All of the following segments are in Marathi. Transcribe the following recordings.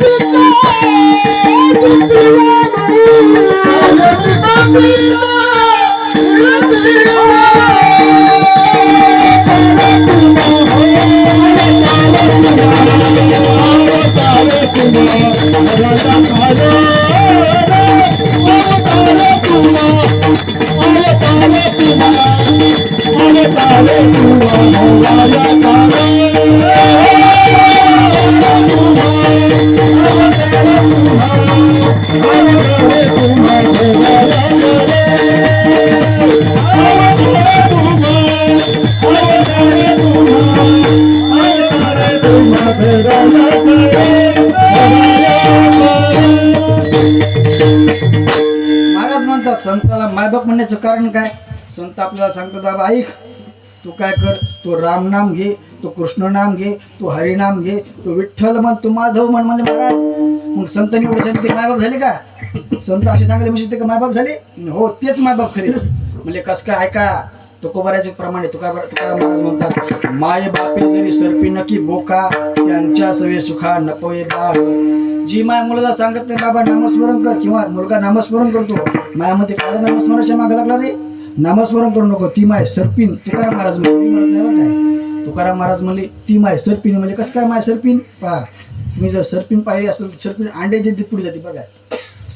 महाराज संताला मायबाप म्हणण्याचं कारण काय? संत आपल्याला सांगतात बाबा ऐक तू काय कर? तो रामनाम घे तो कृष्ण नाम घे तो हरिनाम घे तो विठ्ठल म्हण तू माधव म्हण म्हणजे महाराज मग संतांनी एवढे सांगितले मायबाप झाले का? संत असे सांगितले म्हणजे ते का मायबाप झाले? हो तेच मायबाप खरे. म्हणजे कस काय? ऐका तुकोबाराचे प्रमाणे तुका तुकाराम महाराज म्हणतात माय बापे जरी सर्पी नकी बोका त्यांच्या सवे सुखा नपवे बाळ जी माय मुलाला सांगत नाही बाबा नामस्मरण कर किंवा मुलगा नामस्मरण करतो मायामध्ये काय नामस्मरणाच्या मागे लागला रे. नामस्मरण करू नको ती माय सरपिन. तुकाराम महाराज म्हणले मी म्हणत नाही बरं काय. तुकाराम महाराज म्हणले ती माय सरपिन. म्हणजे कसं काय माय सरपिन? पहा तुम्ही जर सर्पिन पाहिली असेल तर सर्पिन अंडे देत देत पुढे जाते बघा.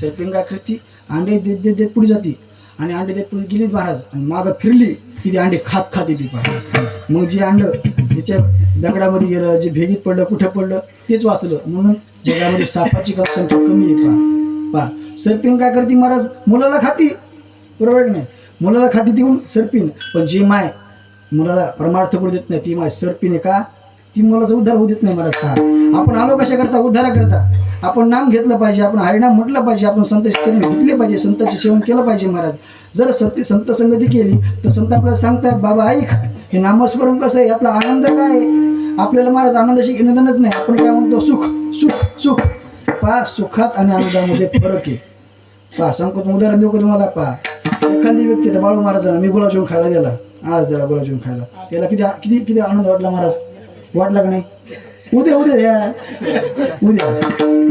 सर्पिन काय करते? अंडे देत देत देत पुढे जाते. आणि अंडे देत पुढे गेली महाराज आणि मागं फिरली की ती अंडे खात खात येते पहा. मग जे अंड त्याच्या दगडामध्ये गेलं जे भेगीत पडलं कुठं पडलं तेच वाचलं. म्हणून जगामध्ये सापाची संख्या कमी आहे पहा. पहा सर्पिंग काय करते महाराज? मुलाला खाती. बरोबर नाही? मुलाला खाती ती सर्पिन पण जी माय मुलाला परमार्थ करू देत नाही ती माय सर्पिन का? ती मुलाचा उद्धार होऊ देत नाही महाराज का? आपण आलो कशा करता? उद्धाराकरता आपण नाम घेतलं पाहिजे आपण हरिणाम म्हटलं पाहिजे आपण संत घेतले पाहिजे संतांचे सेवन केलं पाहिजे महाराज. जर सत्य संत संगती केली तर संत आपल्याला सांगतात बाबा ऐक हे नामस्मरण कसं आहे? यातला आनंद काय आपल्याला महाराज आनंदाशी घेणं नाही. आपण काय म्हणतो? सुख सुख सुख. पहा सुखात आणि आनंदामध्ये फरक आहे. पहा सांगतो उदाहरण देऊ का तुम्हाला पहा. एखादी व्यक्ती तर बाळू महाराजांना मी गुलाबजामुन खायला दिला आज त्याला गुलाबजामुन खायला. त्याला किती किती किती आनंद वाटला महाराज? वाटला का नाही? उद्या उद्या या. उद्या.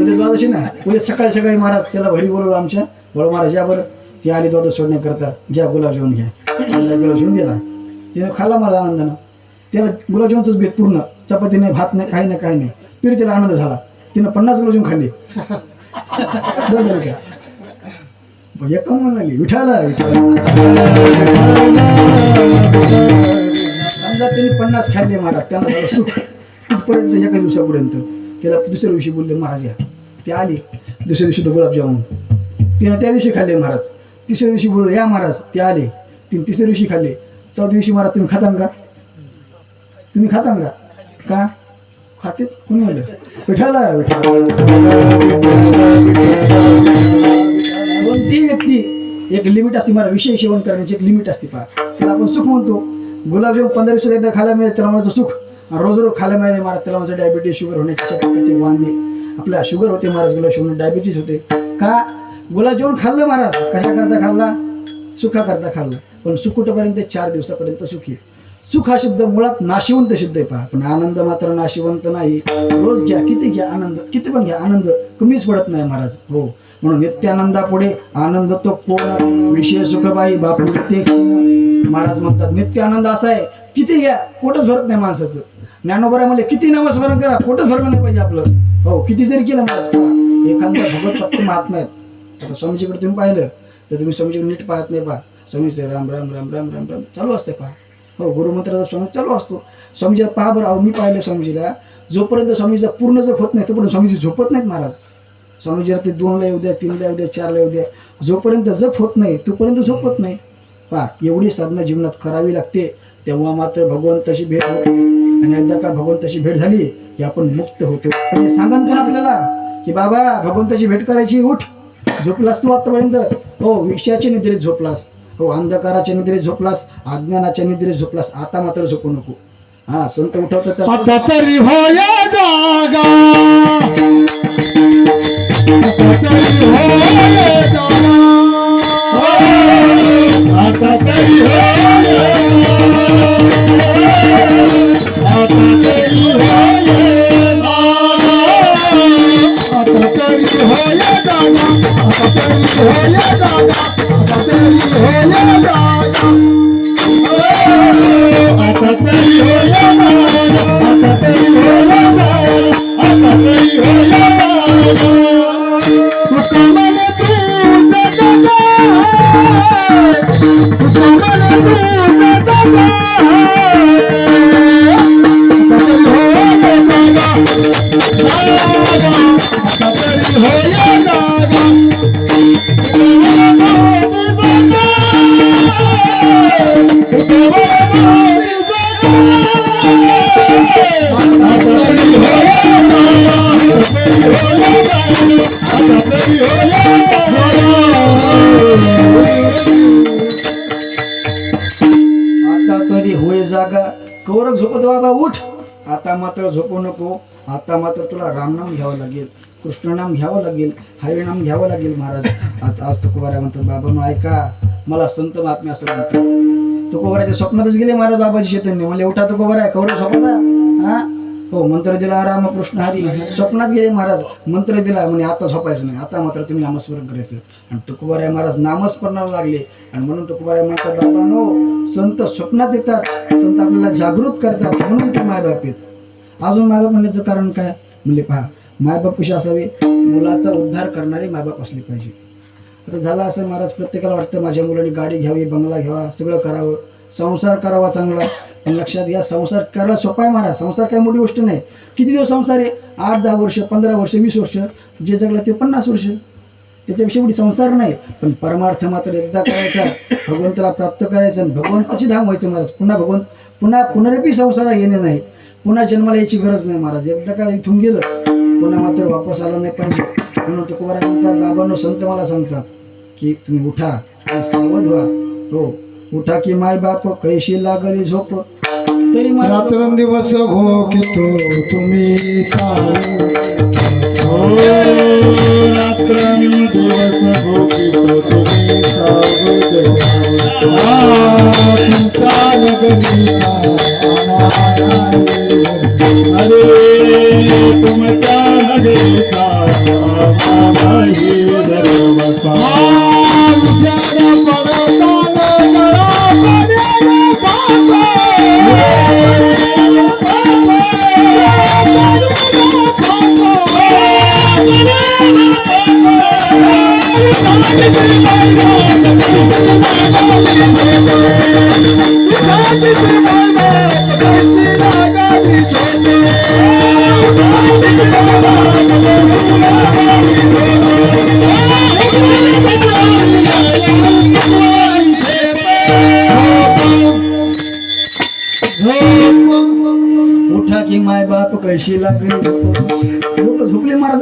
उद्या द्वादशी ना? उद्या सकाळी सकाळी महाराज त्याला भरी बोलवलं आमच्या. बाळू महाराज या बरं. ते आले द्वादश सोडण्याकरता घ्या गुलाबजामुन घ्या. त्याला गुलाबजामुन दिला. त्याने खाल्ला मला आनंदानं. त्याला गुलाबजामुनच भेट पूर्ण. चपाती नाही भात नाही काही नाही काही नाही. तरी त्याला आनंद झाला. तिनं पन्नास गुलाबजामुन खाल्ले. बरं झालं का भैया कमवून म्हणाली विठाला विठाला. समजा त्यांनी पन्नास खाल्ले महाराज त्यांना झालं सुख. कुठपर्यंत एका दिवसापर्यंत. त्याला दुसऱ्या दिवशी बोलले महाराज या. ते आले. दुसऱ्या दिवशी तो गुलाबजामुन. तिनं त्या दिवशी खाल्ले महाराज. तिसऱ्या दिवशी बोलले या महाराज. ते आले. तिने तिसऱ्या दिवशी खाल्ले. चौथ्या दिवशी महाराज तुम्ही खाता का? तुम्ही खाता का? का? खाते कोणी म्हणलं विठाला विठाला. कोणतीही व्यक्ती एक लिमिट असते मला विषय सेवन करण्याची एक लिमिट असते पहा. त्याला आपण सुख म्हणतो. गुलाबजाम पंधरा दिवसात एकदा खायला मिळेल त्याला माझं सुख. रोज रोज खायला मिळाले महाराज त्याला माझं डायबिटीज शुगर होण्याचे अशा प्रकारचे वांदे. आपल्या शुगर होते महाराज गुलाबजामुन डायबिटीज होते. का? गुलाबजामुन खाल्लं महाराज. कशा करता खाल्ला? सुखा करता खाल्ला. पण सुख कुठपर्यंत? चार दिवसापर्यंत सुखी सुख हा शब्द मुळात नाशिवंत शब्द आहे पहा. पण आनंद मात्र नाशिवंत नाही. रोज घ्या किती घ्या आनंद किती पण घ्या आनंद कमीच पडत नाही महाराज. हो. म्हणून नित्यानंदापुढे आनंद तो कोण? विषय सुखबाई बापू नित्य महाराज म्हणतात नित्य आनंद असा आहे किती घ्या पोटच भरत नाही माणसाचं. ज्ञानोबरा म्हणले किती नामस्मरण करा पोटच भरलं नाही पाहिजे आपलं. हो किती जरी केलं महाराज पहा. एखादा भगवत फक्त महात्मा आहेत. आता स्वामीजीकडे तुम्ही पाहिलं तर तुम्ही स्वामीजीकडे नीट पाहत नाही पहा. स्वामीचे राम राम राम राम राम राम चालू असते पहा. हो गुरुमंत्राचा स्वामी चालू असतो. स्वामीजीला पहा बरं अहो मी पाहिलं स्वामीजीला. जोपर्यंत स्वामीचा पूर्ण जप होत नाही तोपर्यंत स्वामीजी झोपत नाहीत महाराज. स्वामीजीला ते दोनला येऊ द्या तीनला येऊ द्या चारला येऊ द्या. जोपर्यंत जप होत नाही तोपर्यंत झोपत नाही. पहा एवढी साधना जीवनात करावी लागते. तेव्हा मात्र भगवंताशी भेट होते. आणि एकदा का भगवंताशी भेट झाली की आपण मुक्त होतो. म्हणजे सांगा कोण आपल्याला की बाबा भगवंताची भेट करायची उठ. झोपलास तू आतापर्यंत? हो विषयाच्या निद्रेत झोपलास. हो अंधकाराच्या निद्रेत झोपलास अज्ञानाच्या निद्रेत झोपलास आता मात्र झोपू नको. हा संत उठवतो तर आता तरी जागा. आता तरी जागा. झोपत बाबा उठ. आता मात्र झोपू नको. आता मात्र तुला रामनाम घ्यावं लागेल कृष्णनाम घ्यावं लागेल हरिनाम घ्यावं लागेल महाराज. आज आज तुकोबारा म्हणतात बाबांनो ऐका मला संत बातमी असं म्हणतो तुकोबाराच्या स्वप्नातच गेले महाराज बाबाजी शेतांनी म्हणले उठा तुकोबारा कवरक स्वप्न हा? हो मंत्र दिला रामकृष्ण हरी. स्वप्नात गेले महाराज मंत्र दिला म्हणे आता झोपायचं नाही. आता मात्र तुम्ही नामस्मरण करायचं. आणि तुकोबाराय महाराज नामस्मरणाला लागले. आणि म्हणून तुकोबाराय म्हणतात बाबांनो संत स्वप्नात येतात. संत आपल्याला जागृत करतात. म्हणून ते मायबाप येत अजून मायबाप म्हणण्याचं कारण काय? म्हणले पहा मायबाप कसे असावे? मुलाचा उद्धार करणारे मायबाप असले पाहिजे. आता झालं असं महाराज प्रत्येकाला वाटतं माझ्या मुलाने गाडी घ्यावी बंगला घ्यावा सगळं करावं संसार करावा चांगला. लक्षात घ्या संसार करायला सोपा आहे महाराज संसार काही मोठी गोष्ट नाही. किती दिवस संसार आहे? आठ दहा वर्ष पंधरा वर्ष वीस वर्ष. जे जगला ते पन्नास वर्ष. त्याच्याविषयी मोठी संसार नाही. पण परमार्थ मात्र एकदा करायचा भगवंताला प्राप्त करायचं आणि भगवंताची धाम व्हायचं महाराज. पुन्हा भगवंत पुन्हा पुनरपी संसारात येणे नाही. पुन्हा जन्माला यायची गरज नाही महाराज. एकदा का इथून गेलं पुन्हा मात्र वापस आलं नाही पाहिजे. म्हणून तुकोबारा म्हणतात बाबांनो संत मला सांगतात की तुम्ही उठा सावध व्हा. हो. उठा की माय बाप कैशी लागली झोप? तरी रात्रंदिवस भोकितो तुम्ही सारे. हो, रात्रंदिवस भोकितो तुम्ही सावध तुमचा नगरीचा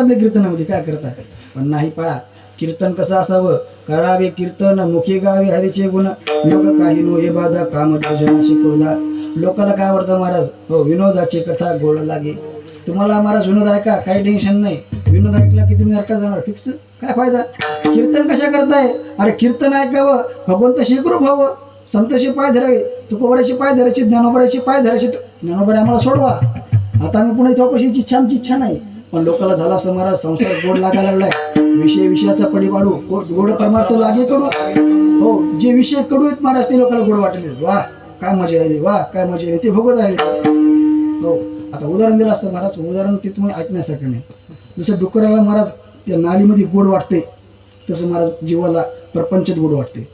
आपल्या कीर्तनामध्ये काय करता? पण नाही पळा. कीर्तन कसं असावं? करावे कीर्तन मुखी गावे हरीचे गुण. योग काही नो हे बाधा काम शिकवदा लोकाला काय आवडतं महाराज? हो विनोदाची कथा गोड लागे. तुम्हाला महाराज विनोद ऐका काही टेन्शन नाही. विनोद ऐकला की तुम्ही नरका जाणार. फिक्स काय फायदा? कीर्तन कशा करताय? अरे कीर्तन ऐकावं. भगवंत शिकरूप हवं संतशी पाय धरावे. तुकोबऱ्याची पाय धरायची ज्ञानोबऱ्याची पाय धरायची ज्ञानोबरे आम्हाला सोडवा. आता आम्ही पुन्हा चौकशीची इच्छा आमची इच्छा नाही. पण लोकांना झाला असं महाराज संसार गोड लागायला लागलाय. विषय विषयाचा पडी पाडू गोड परमार्थ लागे कडू. हो जे विषय कडू आहेत महाराज ते लोकांना गोड वाटले वा काय मजा आली वा काय मजा आली ते भोगत राहिले. हो आता उदाहरण दिलं असतं महाराज उदाहरण ते तुम्ही ऐकण्यासाठी नाही. जसं डुकराला महाराज त्या नालीमध्ये गोड वाटते तसं महाराज जीवाला प्रपंचात गोड वाटते.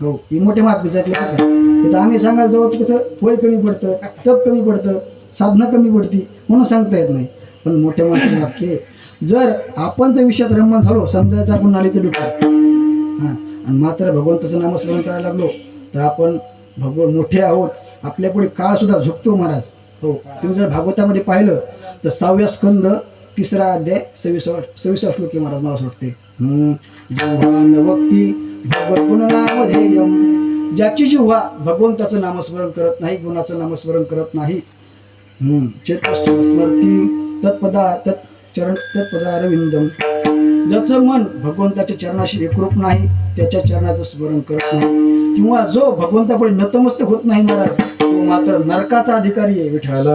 हो ही मोठे महात्मेच विचारले तर आम्ही सांगायला जवळ कसं वय कमी पडतं तप कमी पडतं साधना कमी पडती म्हणून सांगता येत नाही. पण मोठ्या माणसाचे वाक्य जर आपण जर विषयात रममान झालो समजायचं आपण नाली तर डुकर हां. आणि मात्र भगवंताचं नामस्मरण करायला लागलो तर आपण भगवान मोठे आहोत. आपल्यापुढे काळ सुद्धा झुकतो महाराज. हो. तुम्ही जर भागवतामध्ये पाहिलं तर सहाव्या स्कंद तिसरा अध्याय सव्वीसा सव्वीसा श्लोकी महाराज मला असं वाटते हम्म. जिव्हान भगवत गुणनामधेयम ज्याची जिव्हा भगवंताचं नामस्मरण करत नाही गुणाचं नामस्मरण करत नाही चेतस्मरती तत्पदा तत् चरण तत्पदा रविंदम ज्याचं मन भगवंताच्या चरणाशी एकरूप नाही त्याच्या चरणाचं स्मरण करत नाही. किंवा जो भगवंतापुढे नतमस्तक होत नाही महाराज तो मात्र नरकाचा अधिकारी आहे विठ्ठल.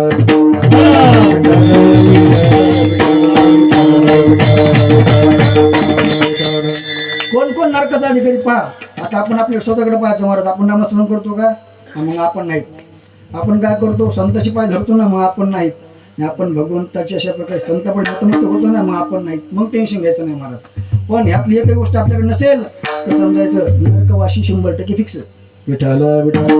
कोण कोण नरकाचा अधिकारी पहा. आता आपण आपल्या स्वतःकडे पाहायचं महाराज आपण नामस्मरण करतो का? मग आपण नाहीत. आपण काय करतो? संताची पाय धरतो ना मग आपण नाहीत. आपण भगवंताची अशा प्रकारे संतापुढे नतमस्तक होतो ना मग आपण नाहीत मग टेन्शन घ्यायचं नाही महाराज. पण ह्यातली एकही गोष्ट आपल्याकडे नसेल तर समजायचं नरकवाशी शंभर टक्के फिक्स विठाल विठाल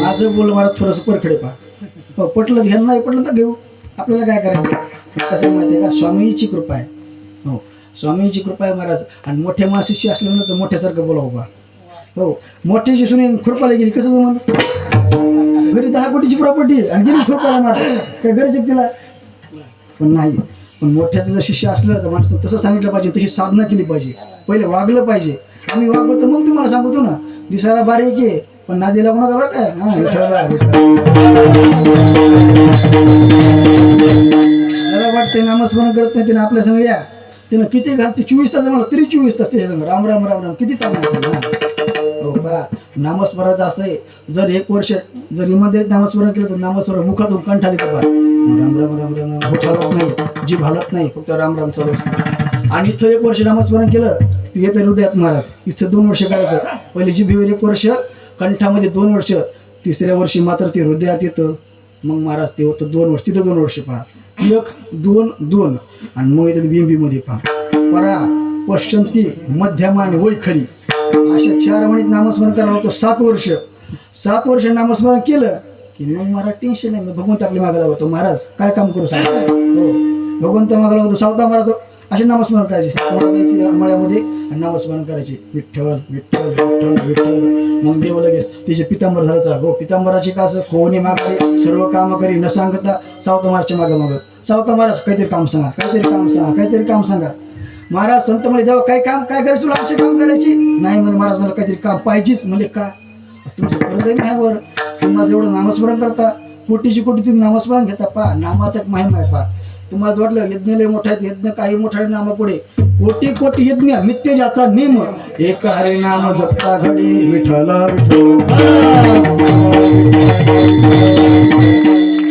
माझं बोल मला थोडंसं परखडे पहा. पटलं घ्या नाही पटलं तर घेऊ. आपल्याला काय करायचं? कसं माहिती आहे का? स्वामीची कृपा आहे. हो स्वामीची कृपा आहे महाराज. आणि मोठ्या मासिशी असलं ना तर मोठ्यासारखं बोलावं बा. हो मोठ्याची सुनी खुरपाला गेली कसं जमलं? घरी दहा कोटीची प्रॉपर्टी आणि गेली खुरपाला काय गरज आहे तिला? पण नाही. पण मोठ्याचं जर शिष्य असलं तर माणसं तसं सांगितलं पाहिजे तशी साधना केली पाहिजे. पहिले वागलं पाहिजे. आम्ही वागवतो मग तुम्हाला सांगतो ना. दिसायला बारीक आहे पण नादी लागू नका बरं काय हां विठ्ठला, मला वाटतं नामस्मरण करत नाही त्याने आपल्या संग या. त्यानं किती घालते? चोवीस तास मला तरी चोवीस तास त्याच्या संग. राम राम राम राम. किती ताण आहे आपल्याला, हा? हो बा नामस्मरणाचं असं आहे. जर एक वर्ष जर इमानदारीत नामस्मरण केलं तर नामस्मरण मुखातून कंठा देतं बा राम राम राम राम राम हलत नाही. जीभ हलत नाही फक्त राम राम चालू असतं. आणि इथं एक वर्ष नामस्मरण केलं तू येतं हृदयात महाराज. इथं दोन वर्ष करायचं. पहिले जिभेवर एक वर्ष कंठामध्ये दोन वर्ष तिसऱ्या वर्षी मात्र ते हृदयात येतं. मग महाराज ते होतं दोन वर्ष. तिथं दोन वर्ष पहा. एक दोन दोन. आणि मग येतं बिंबीमध्ये पहा. परा पश्चंती मध्यमा आणि वैखरी. अशा चार म्हणीत नामस्मरण करायला होतं. सात वर्ष. सात वर्ष नामस्मरण केलं की मग मला टेन्शन नाही भगवंत आपल्या मागायला होतो महाराज काय काम करू सांगा? हो. भगवंत मागायला होतो सावता महाराज असे नामस्मरण करायचे. जायचे नामस्मरण करायचे. विठ्ठल विठ्ठल विठ्ठल विठ्ठल. मग देव लगेच तिचे पितांबर झाल्याचा हो पितांबराची का असं खोनी मागारी सर्व काम करी न सांगता सावता महाराजच्या मागं मागत. सावता महाराज काहीतरी काम सांगा. काहीतरी काम सांगा. काहीतरी काम सांगा. महाराज संत म्हणे जेव्हा काय काम काय करायचं तुला आमचे काम करायची? नाही म्हणे महाराज मला काहीतरी काम पाहिजेच म्हणजे का? तुमचं गरज आहे माझ्यावर तुम्ही माझं एवढं नामस्मरण करता. कोटीची कोटी तुम्ही नामस्मरण घेता. पा नामाचा एक महिमा आहे पा तुम्हाला जर वाटलं यज्ञ लय मोठा आहे यज्ञ काही मोठा नामा पुढे कोटी कोटी यज्ञ नित्य ज्याचा नेम एक हरे नाम जपता घडी. विठ्ठल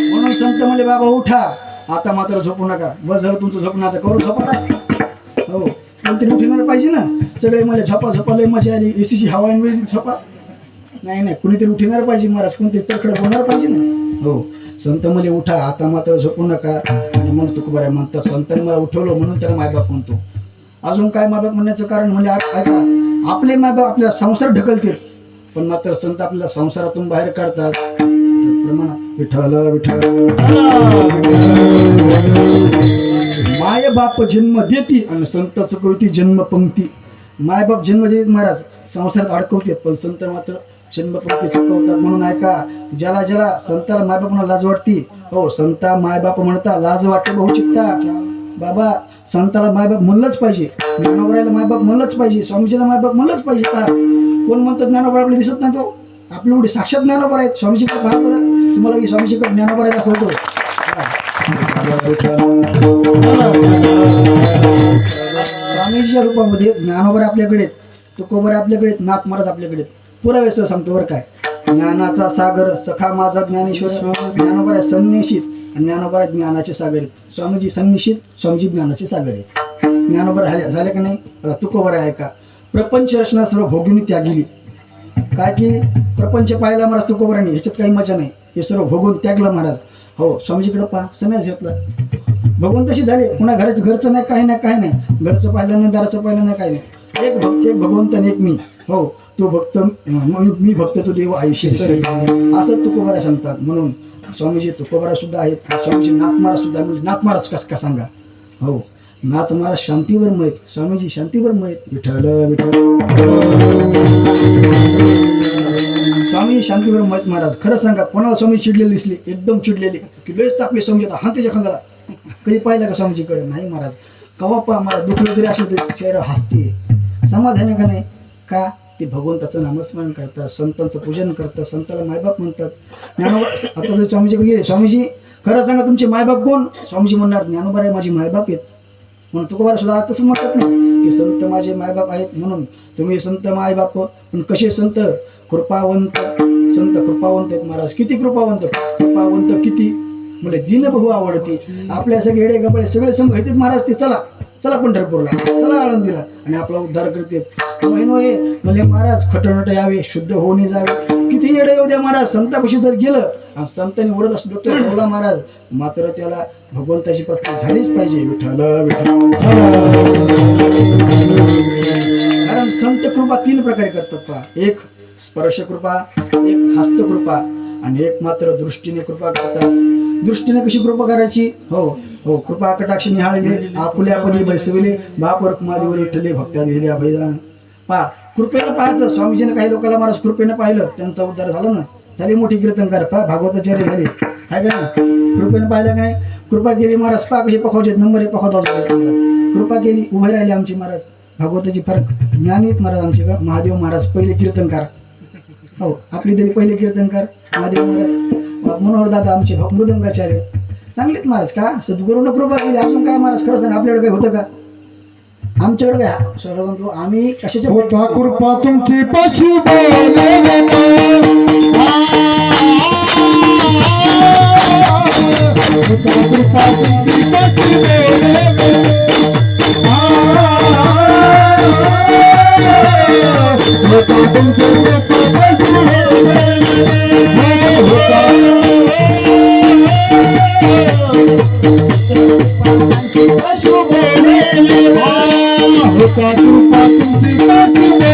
म्हणून संत म्हणे बाबा उठा. आता मात्र झोपू नका. बस झालं तुमचं झोपणं आता करू झोपा. हो. कोणतरी उठणार पाहिजे ना. सगळे मला झोपा झोपा लय मजा आली. एसीची हवा आणि वेळी झोपा. नाही नाही. कुणीतरी उठणार पाहिजे महाराज. कोणतरी परखड होणार पाहिजे ना. हो. संत मला उठा. आता मात्र झोपू नका. आणि म्हणून तुक बरं म्हणतात संतांनी मला उठवलं म्हणून त्याला मायबाप म्हणतो. अजून काय मायबाप म्हणण्याचं कारण म्हणजे ऐका. आपले मायबाप आपल्याला संसार ढकलतील. पण मात्र संत आपल्याला संसारातून बाहेर काढतात. तर प्रमाणात विठ्ठल विठ्ठल. माय बाप जन्म देती आणि संत कळती जन्मपंक्ती मायबाप माय बाप जन्म देत महाराज. संसारात अडकवतात पण संत मात्र जन्मपंक्ती चुकवतात म्हणून ऐका. ज्याला ज्याला संताला मायबाप म्हणा लाज वाटती हो संता मायबाप म्हणता लाज वाटते बहुचित्ता. बाबा संताला मायबाप म्हणलंच पाहिजे. ज्ञानोबरायला मायबाप म्हणलंच पाहिजे. स्वामीजीला मायबाप म्हणलंच पाहिजे का? कोण म्हणतात ज्ञानोबरा आपल्याला दिसत नाही तो? आपली एवढी साक्षात ज्ञानोबर आहेत. स्वामीजीकडे पहा बरं. तुम्हाला की स्वामीजीकडे ज्ञानोबर आहे दाखवतो. स्वामीजीच्या रूपामध्ये ज्ञानोबर आपल्याकडे तुकोबर आपल्याकडे नाथ महाराज आपल्याकडे पुरावे सह सांगतो बरं काय. ज्ञानाचा सागर सखा माझा ज्ञानेश्वर ज्ञानोबर आहे संनिशित आणि ज्ञानोबर आहे ज्ञानाचे सागर आहेत. स्वामीजी संनिशित स्वामीजी ज्ञानाचे सागर आहे ज्ञानोबर झाले झाले का नाही? आता तुकोबर आहे का? प्रपंच रचना सर्व भोगिनी त्यागिली. काय की प्रपंच पाहिला महाराज तुकोबरांनी ह्याच्यात काही मजा नाही. हे सर्व भोगून त्यागलं महाराज. हो स्वामीजीकडे पहा समय घेतला भगवंत तशी झाले पुन्हा घराचं घरचं नाही काही नाही काही नाही. घरचं पाहिलं नाही दाराचं पाहिलं नाही काही नाही. एक भक्त एक भगवंत आणि एक मी. हो तो भक्त मी मी भक्त तो देव आई शेतर असं तुकोबारा सांगतात. म्हणून स्वामीजी तुकोबारा सुद्धा आहेत. स्वामीजी नाथ सुद्धा म्हणजे नाथ महाराज कस का सांगा? हो नाथ महाराज शांतीवर मयत. स्वामीजी शांतीवर मयत. विठ्ठल विठ्ठल. स्वामी शांतीवर मयत महाराज खरं सांगा कोणाला स्वामी चिडलेले दिसले? एकदम चिडलेले. की लयच तापले स्वामी आता. हा त्याच्या खांद्याला. कधी पाहिलं का स्वामीजीकडे? नाही महाराज. कवा पा मला दुखलं जरी असलं तरी चेहरा हास्य समाधान का नाही? का? ते भगवंताचं नामस्मरण करतात संतांचं पूजन करतात संताला मायबाप म्हणतात. ज्ञानोबा आता जर स्वामीजीकडे गेले स्वामीजी खरं सांगा तुमचे मायबाप कोण? स्वामीजी म्हणणार ज्ञानोबा आहे माझी मायबाप आहेत. म्हणून तुकोबारा सुद्धा तसंच म्हणतात नाही. की संत माझे मायबाप आहेत म्हणून तुम्ही संत मायबाप हो. पण कसे संत? कृपावंत. संत कृपावंत आहेत महाराज. किती कृपावंत? कृपावंत किती? म्हणजे दिनबहू आवडते. आपल्या सगळे एडे गबळे सगळे संघ येतात महाराज ते. चला. चला पंढरपूरला. चला आळंदीला. आणि आपला उद्धार करतात. महिनो हे म्हणजे महाराज खटनट यावे शुद्ध होऊन जावे. किती येडे येऊ द्या महाराज. संतापशी जर गेलं संतांनी ओढत असतो डॉक्टर ठेवला महाराज मात्र त्याला भगवंताची प्राप्ती झालीच पाहिजे. विठ्ठल विठ्ठल. कारण संत कृपा तीन प्रकारे करतात पहा. एक स्पर्श कृपा एक हस्त कृपा आणि एक मात्र दृष्टीने कृपा करतात. दृष्टीने कशी कृपा करायची? हो हो कृपा कटाक्ष निहाळले आपुल्यापदी बैसविले बाप रखमादीवर विठ्ठले भक्त्या दिले अभयदान. पहा कृपेनं पाहायचं. स्वामीजीने काही लोकांना महाराज कृपेनं पाहिलं त्यांचा उद्धार झाला ना? झाली मोठी कीर्तनकार पहा भागवताचार्य झाले. आहे का ना कृपेनं पाहिलं का नाही? कृपा केली महाराज पहा कशी पखवचे नंबर एक पखवत महाराज. कृपा केली उभे राहिले आमचे महाराज. भागवताची फरक ज्ञानीत महाराज आमचे का? महादेव महाराज पहिले कीर्तनकार हो आपली तरी पहिले कीर्तनकार महादेव महाराज. मनोहर दादा आमचे मृदंगाचार्य. चांगलेत महाराज का? सद्गुरूनं कृपा केली. अजून काय महाराज खरं सांग आपल्याकडे काही होतं का? आमच्याकडे काय? सर्वजण आम्ही कशाच्या कृपा तुमची पाशी बोले होता कृपा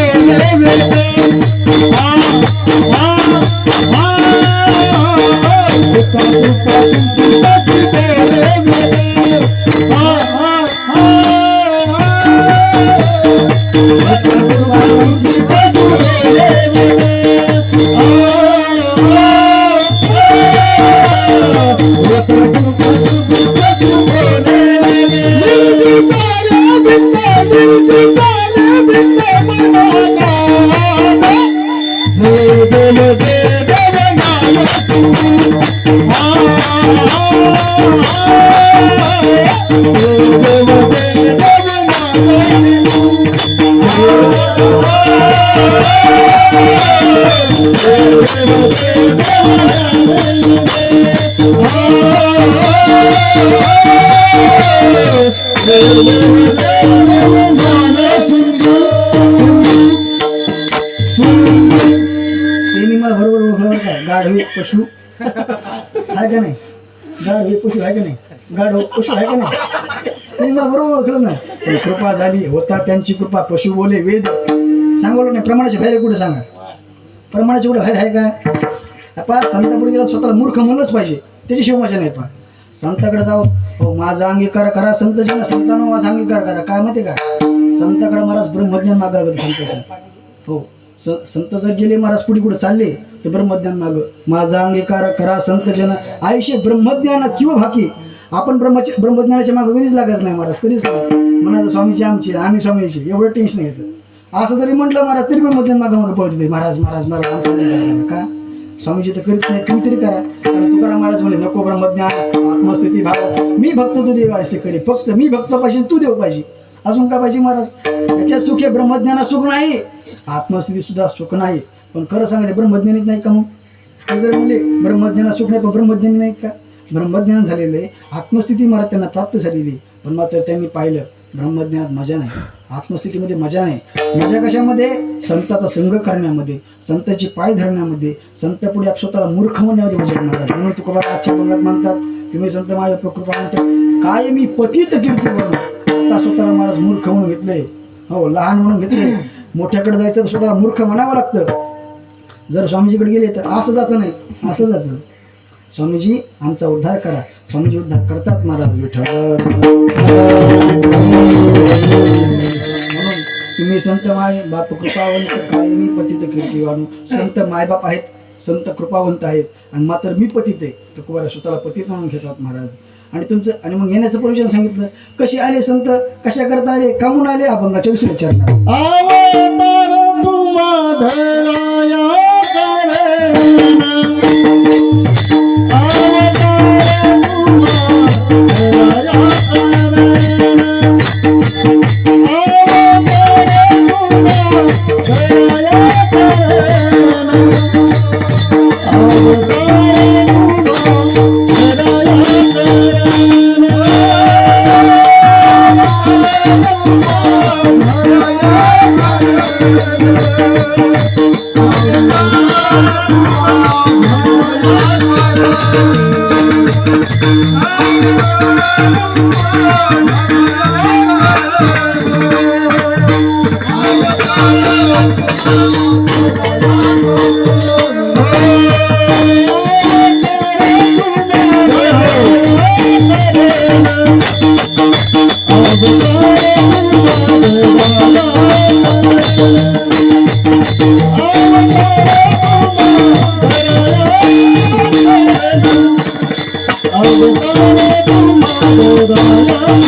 बरोबर ओळखलं काय गाढवे पशु. आहे का नाही? गाढवे पशु आहे का नाही? गाढव पशु आहे का नाही? त्यांनी मला बरोबर ओळखलं ना? कृपा झाली. होता त्यांची कृपा. पशु बोले वेद. सांगवलं नाही. प्रमाणाचे बाहेर कुठे सांगा? प्रमाणाचे कुठे बाहेर आहे का? पा संतापुढे गेला स्वतःला मूर्ख म्हणलंच पाहिजे. त्याची मजा नाही पहा. संताकडे जावं. हो माझा अंगीकार करा संत जन संतानं माझा अंगीकार करा. काय माहिती का? संताकडे महाराज ब्रह्मज्ञान मागावं संताचं हो स संत जर गेले महाराज पुढे कुठे चालले तर ब्रह्मज्ञान माग. माझा अंगीकार करा संत जन. आयुष्य ब्रह्मज्ञान किंवा भाकी आपण ब्रह्मच्या ब्रह्मज्ञानाच्या मागं कधीच लागत नाही महाराज. कधीच नाही. म्हणायचं स्वामीचे आमचे आम्ही स्वामीचे एवढं टेन्शन यायचं. असं जरी म्हटलं महाराज तरी ब्रह्मज्ञान मागं मागं पळत महाराज महाराज महाराज का? स्वामीजी तर करीत नाही तुम्ही तरी करा. कारण तुकाराम महाराज म्हणे नको ब्रह्मज्ञान आत्मस्थिती भाव मी भक्त तू देव असे करी फक्त मी भक्त पाहिजे तू देव पाहिजे. अजून का पाहिजे महाराज? याच्यात सुख आहे ब्रह्मज्ञानात सुख नाही. आत्मस्थिती सुद्धा सुख नाही. पण खरं सांगायचं ब्रह्मज्ञानीत नाही का मग? ते जर म्हणले ब्रह्मज्ञाना सुख नाही पण ब्रह्मज्ञानी नाही का? ब्रह्मज्ञान झालेलं आहे. आत्मस्थिती महाराज त्यांना प्राप्त झालेली आहे. पण मात्र त्यांनी पाहिलं ब्रह्मज्ञानात मजा नाही. आत्मस्थितीमध्ये मजा नाही. मजा कशामध्ये? संताचा संघ करण्यामध्ये संताची पाय धरण्यामध्ये संत पुढे आप स्वतःला मूर्ख म्हणण्यामध्ये मजा म्हणतात म्हणून तुकोबा आजच्या पंगात म्हणतात तुम्ही संत माझ्या प्रकृपा म्हणतात काय मी पतित कीर्ती बनू? आता स्वतःला महाराज मूर्ख म्हणून घेतलंय हो लहान म्हणून घेतले. मोठ्याकडे जायचं तर स्वतःला मूर्ख म्हणावं लागतं. जर स्वामीजीकडे गेले तर असं जायचं नाही. असं जायचं. स्वामीजी आमचा उद्धार करा. स्वामीजी उद्धार करतात महाराज विठ्ठल. म्हणून तुम्ही संत माय बाप कृपावंत कायमी पतित कीर्ती वाढू संत मायबाप आहेत संत कृपावंत आहेत. आणि मात्र मी पतित आहे. तर कुमारा स्वतःला पतित म्हणून घेतात महाराज. आणि तुमचं आणि मग येण्याचं प्रयोजन सांगितलं. कसे आले संत? कशा करता आले? कामून आले? अभंगाच्या विषयी चरणार 不要说打扰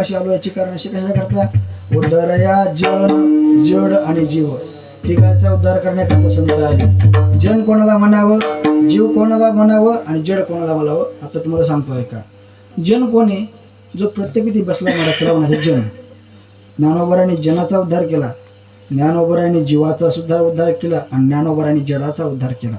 भाषा आलो याची कारण अशी कशा करता? जन जड आणि जीव. तिघांचा उद्धार करण्याकरता संत आली. जन कोणाला म्हणावं? जीव कोणाला म्हणावं? आणि जड कोणाला म्हणावं? आता तुम्हाला सांगतो ऐका. जन कोणी जो प्रत्येकी बसला मला फिरवण्याचा जन. ज्ञानोबराने जनाचा उद्धार केला. ज्ञानोबराने जीवाचा सुद्धा उद्धार केला आणि ज्ञानोबराने जडाचा उद्धार केला.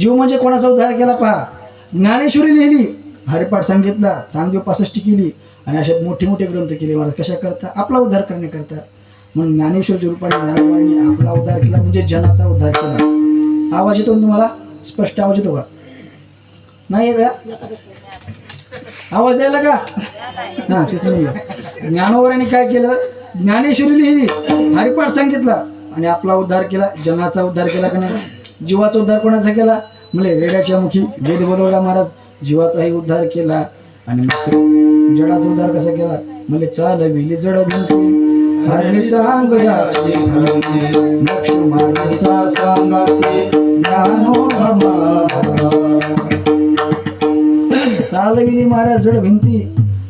जीव म्हणजे कोणाचा उद्धार केला पहा? ज्ञानेश्वरी लिहिली. हरिपाठ सांगितला. चांगली पासष्टी केली. आणि असे मोठे मोठे ग्रंथ केले महाराज कशा करता? आपला उद्धार करण्याकरता म्हणून ज्ञानेश्वरच्या रूपाने ज्ञानोबांनी आपला उद्धार केला म्हणजे जनाचा उद्धार केला. आवाज येतो तुम्हाला? स्पष्ट आवाज येतो का? नाही येत का? आवाज यायला का? हा तेच म्हणलं. ज्ञानोवराने काय केलं? ज्ञानेश्वरी लिहिली हरिपाठ सांगितला आणि आपला उद्धार केला जनाचा उद्धार केला का नाही? जीवाचा उद्धार कोणाचा केला? म्हणजे रेड्याच्या मुखी वेद बोलवला महाराज. जीवाचाही उद्धार केला. आणि जडाचा उद्धार कसा केला? म्हणजे चाल विली जड हरणीचा मोक्ष मार्गाचा सांगाते हो चालविली महाराज जड भिंती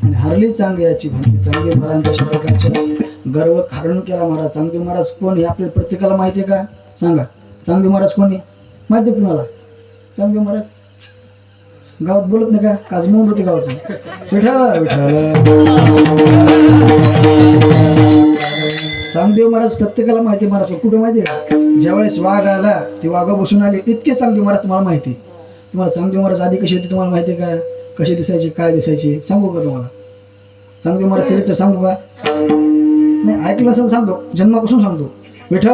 आणि हरली चांग याची भिंती चांगे महाराजांच्या गर्व हरण केला महाराज. चांगली महाराज कोण हे आपल्या प्रत्येकाला माहिती आहे का? सांगा. चांगली महाराज कोण माहिती आहे तुम्हाला चांगली महाराज? गावात बोलत नाही का? काजमोहन होते गावाचं. विठाला विठाला चांगदेव महाराज प्रत्येकाला माहिती महाराज. कुठं माहिती आहे? का ज्यावेळेस वाघ आला ते वाघा बसून आले. इतके चांगदेव महाराज तुम्हाला माहिती आहे. तुम्हाला चांगदेव महाराज आधी कशी होते तुम्हाला माहिती आहे का? कसे दिसायचे काय दिसायचे? सांगू का तुम्हाला? चांगदेव महाराज चरित्र सांगू का? नाही ऐकलं असेल सांगतो. जन्मापासून सांगतो. विठ्ठल